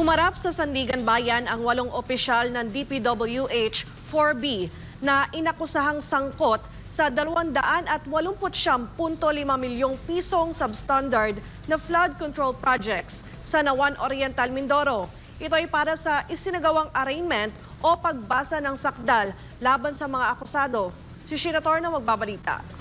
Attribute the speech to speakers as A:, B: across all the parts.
A: Humarap sa Sandigan Bayan ang walong opisyal ng DPWH 4B na inakusahang sangkot sa 289.5 milyong pisong substandard na flood control projects sa Nawan Oriental, Mindoro. Ito ay para sa isinagawang arraignment o pagbasa ng sakdal laban sa mga akusado. Si Sheena Torna magbabalita.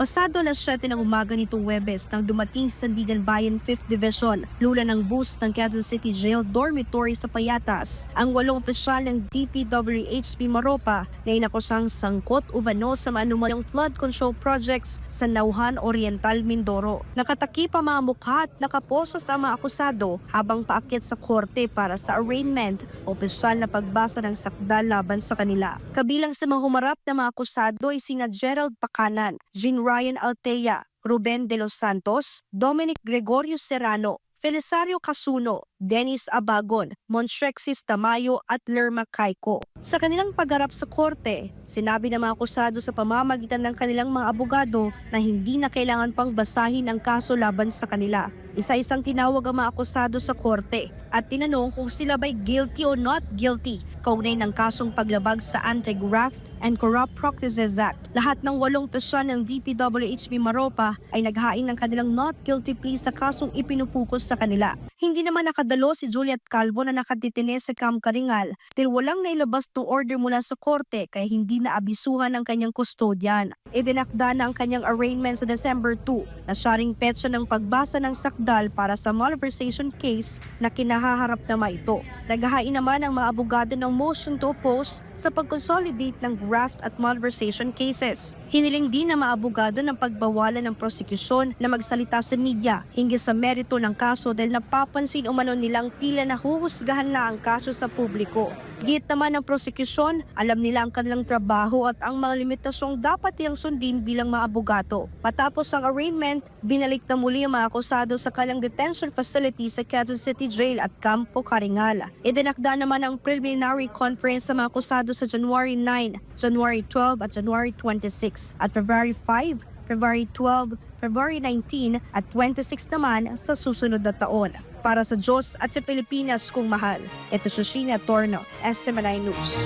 B: Pasado alas 7 ng umaga nitong Webes nang dumating sa Sandigan Bayan 5th Division, lula ng bus ng Quezon City Jail Dormitory sa Payatas. Ang walong opisyal ng DPWHP Maropa na inakusang sangkot umano sa maanumalyang flood control projects sa Nauhan Oriental, Mindoro. Nakataki pa mga mukha at nakaposa sa mga akusado habang paakyat sa korte para sa arraignment opisyal na pagbasa ng sakdal laban sa kanila. Kabilang sa mga humarap na mga akusado ay sina Gerald Pakanan, Jean Ryan Altea, Ruben De Los Santos, Dominic Gregorio Serrano, Felisario Casuno, Dennis Abagon, Montrexis Tamayo at Lerma Caico. Sa kanilang pagharap sa korte, sinabi ng mga akusado sa pamamagitan ng kanilang mga abogado na hindi na kailangan pang basahin ang kaso laban sa kanila. Isa-isang tinawag ang mga akusado sa korte at tinanong kung sila ba'y guilty o not guilty kaunay ng kasong paglabag sa Anti-Graft and Corrupt Practices Act. Lahat ng walong pesyon ng DPWHB Maropa ay naghain ng kanilang not guilty plea sa kasong ipinupukos sa kanila. Hindi naman nakadalo si Juliet Calvo na nakatitine sa Camp Karingal dahil walang nailabas ng order mula sa korte kaya hindi na abisuhan ang kanyang kustodyan. Idinakda na ang kanyang arraignment sa December 2 na siyaring petsa ng pagbasa ng sakdal para sa malversation case na kinahaharap na ito. Naghahain naman ang mga abogado ng motion to oppose sa pag-consolidate ng graft at malversation cases. Hiniling din ng mga abogado ng pagbawalan ng prosekusyon na magsalita sa media hinggil sa merito ng kaso dahil napapansin umano nilang tila nahuhusgahan na ang kaso sa publiko. Git naman ng prosekusyon, alam nila ang kanilang trabaho at ang mga limitasyong dapat nilang sundin bilang mga abogado. Matapos ang arraignment, binalik na muli ang mga akusado sa kanilang detention facility sa Quezon City Jail at Campo Caringal. Idinakda naman ang preliminary conference sa mga akusado sa January 9, January 12 at January 26 at February 5, February 12, February 19 at 26 naman sa susunod na taon. Para sa Diyos at sa Pilipinas kung mahal. Ito si Sheena Torno, SMNI News.